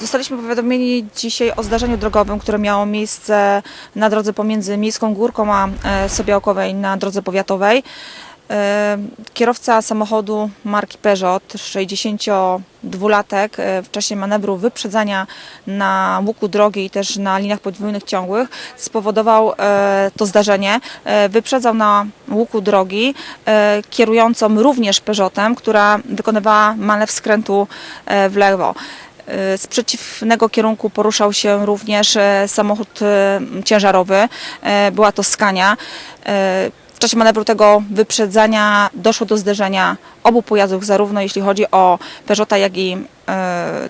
Zostaliśmy powiadomieni dzisiaj o zdarzeniu drogowym, które miało miejsce na drodze pomiędzy Miejską Górką a e, Sobiałkowej na drodze powiatowej. E, Kierowca samochodu marki Peugeot, 62-latek, e, w czasie manewru wyprzedzania na łuku drogi i też na liniach podwójnych ciągłych spowodował to zdarzenie. Wyprzedzał na łuku drogi kierującą również Peugeotem, która wykonywała manewr skrętu w lewo. E, Z przeciwnego kierunku poruszał się również e, samochód e, ciężarowy. Była to Scania. E, W czasie manewru tego wyprzedzania doszło do zderzenia obu pojazdów, zarówno jeśli chodzi o Peugeota, jak i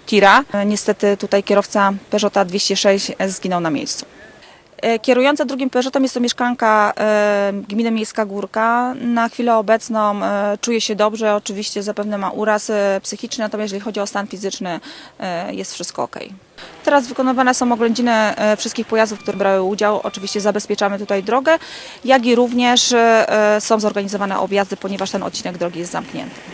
Tira. Niestety tutaj kierowca Peugeota 206 zginął na miejscu. E, Kierująca drugim Peugeotem jest to mieszkanka e, gminy Miejska Górka. Na chwilę obecną e, czuje się dobrze, oczywiście zapewne ma uraz psychiczny, natomiast jeżeli chodzi o stan fizyczny jest wszystko ok. Teraz wykonywane są oględziny wszystkich pojazdów, które brały udział. Oczywiście zabezpieczamy tutaj drogę, jak i również są zorganizowane objazdy, ponieważ ten odcinek drogi jest zamknięty.